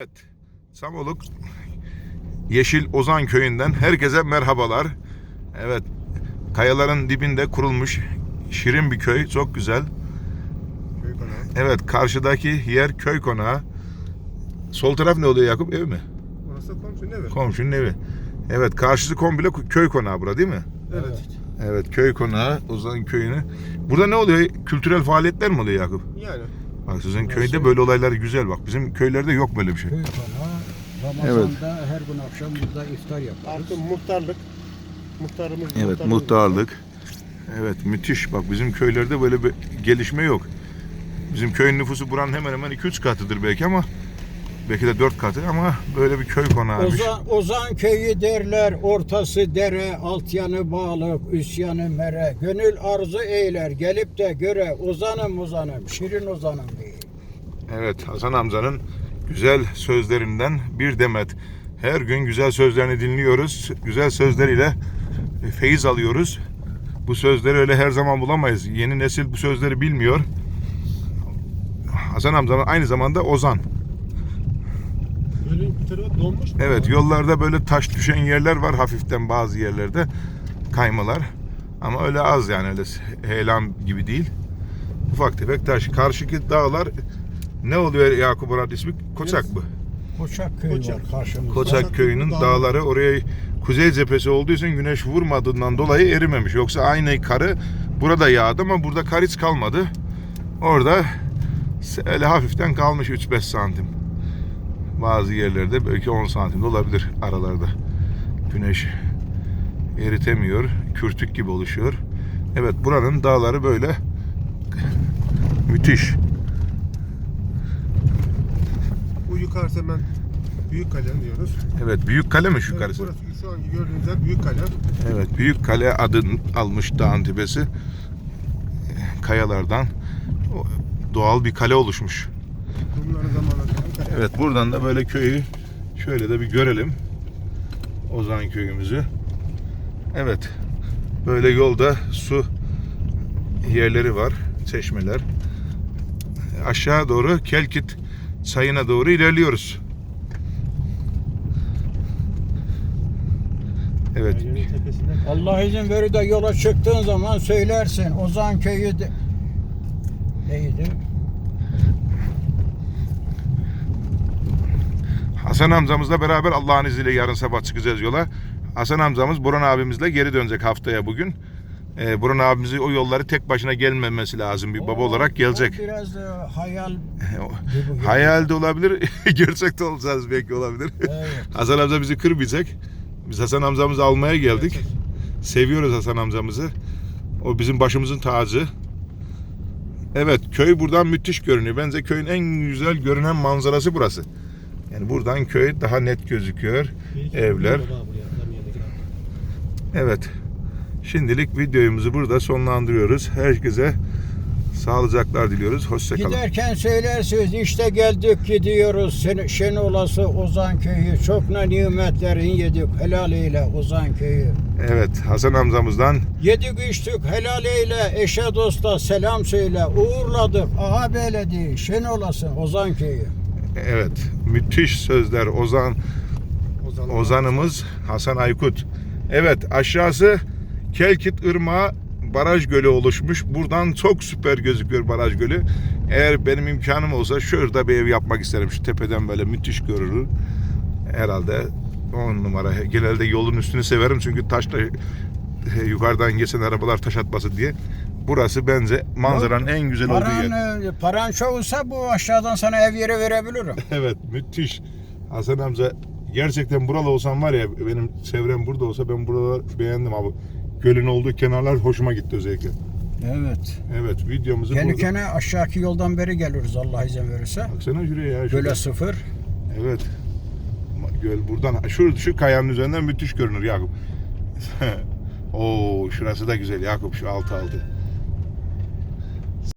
Evet, Samoluk Yeşil Ozan köyünden herkese merhabalar. Evet, kayaların dibinde kurulmuş şirin bir köy, çok güzel. Köy konağı. Evet, karşıdaki yer köy konağı. Sol taraf ne oluyor Yakup, ev mi? Orası komşu ne ver? Komşunun evi. Evet, karşısı komple köy konağı bura değil mi? Evet. Evet, köy konağı, Ozan köyünü. Burada ne oluyor? Kültürel faaliyetler mi oluyor Yakup? Yani Bak sizin köyde böyle olaylar güzel bak. Bizim köylerde yok böyle bir şey. Köy. Ramazan'da her gün akşam burada iftar yaparız. artık muhtarlık. Muhtarımız Evet muhtarımız- muhtarlık. Evet müthiş. Bak bizim köylerde böyle bir gelişme yok. Bizim köyün nüfusu buranın hemen hemen 2-3 katıdır belki ama belki de 4 katı ama böyle bir köy konağıymış. Ozan, Ozan köyü derler, ortası dere, alt yanı balık, üst yanı mere. Gönül arzu eyler, gelip de göre ozanım ozanım, şirin ozanım diye. Evet Hasan amcanın güzel sözlerinden bir demet. Her gün güzel sözlerini dinliyoruz. Güzel sözleriyle feyiz alıyoruz. Bu sözleri öyle her zaman bulamayız. Yeni nesil bu sözleri bilmiyor. Hasan amca aynı zamanda Ozan. Gölün bir tarafı donmuş mu? Evet yollarda böyle taş düşen yerler var hafiften bazı yerlerde kaymalar. Ama öyle az yani öyle heyelan gibi değil. Ufak tefek taş. Karşıki dağlar ne oluyor Yakup Murat ismi? Koçak mı? Koçak köyü Koçak. var karşımızda. Koçak Koçak köyünün dağ- dağları oraya kuzey cephesi olduğu için güneş vurmadığından dolayı erimemiş. Yoksa aynı karı burada yağdı ama burada kar hiç kalmadı. Orada öyle hafiften kalmış 3-5 santim. Bazı yerlerde belki 10 santim de olabilir aralarda. Güneş eritemiyor. Kürtük gibi oluşuyor. Evet buranın dağları böyle müthiş. Bu yukarısı hemen Büyük Kale diyoruz. Evet büyük kale mi şu Evet, yukarısı? burası şu anki gördüğünüz yer Büyük Kale. Evet, Büyük Kale adını almış dağın tepesi. Kayalardan doğal bir kale oluşmuş. Bunların kale. Evet, buradan da böyle köyü şöyle de bir görelim. Ozan köyümüzü. Evet. Böyle yolda su yerleri var, çeşmeler. Aşağı doğru Kelkit çayına doğru ilerliyoruz. Evet. Allah izin verir de yola çıktığın zaman söylersin. Ozan köyü de... Neydi? Hasan amcamızla beraber Allah'ın izniyle yarın sabah çıkacağız yola. Hasan amcamız Burhan abimizle geri dönecek haftaya bugün. Ee, Burhan abimizin o yolları tek başına gelmemesi lazım. Bir baba olarak gelecek. o biraz e, hayal gibi. Hayal de olabilir, gerçek de olacağız belki olabilir. Evet. Hasan amca bizi kırmayacak. Biz Hasan amcamızı almaya geldik. Seviyoruz Hasan amcamızı. O bizim başımızın tacı. Evet köy buradan müthiş görünüyor. Bence köyün en güzel görünen manzarası burası. Yani buradan köy daha net gözüküyor. Evler. Evet. Şimdilik videomuzu burada sonlandırıyoruz. Herkese sağlıcaklar diliyoruz. Hoşçakalın. Giderken söylersiniz işte geldik gidiyoruz Sen, Şenolası Ozan köyü çok ne nimetlerin yedik helal eyle Ozan köyü. Evet Hasan amcamızdan Yedik içtik helal eyle eşe dosta selam söyle uğurladık aha beledi Şenolası Ozan köyü. Evet müthiş sözler Ozan Ozan. Ozanımız Hasan Aykut. Evet aşağısı Kelkit Irmağı baraj gölü oluşmuş. Buradan çok süper gözüküyor baraj gölü. Eğer benim imkanım olsa şurada bir ev yapmak isterim. Şu tepeden böyle müthiş görülür. Herhalde 10 numara. Genelde yolun üstünü severim çünkü taşla yukarıdan geçen arabalar taş atması diye. Burası bence manzaranın en güzel olduğu yer. Paran, e, paran çoğulsa bu aşağıdan sana ev yeri verebilirim. Evet müthiş. Hasan amca gerçekten buralı olsam var ya benim çevrem burada olsa ben buraları beğendim abi. Gölün olduğu kenarlar hoşuma gitti özellikle. Evet. Evet videomuzu burada. Gelirken aşağıki yoldan beri geliriz Allah izin verirse. Baksana şuraya ya. şurada. Göle sıfır. Evet. Göl buradan şu, şu kayanın üzerinden müthiş görünür Yakup. Oo şurası da güzel Yakup şu altı altı.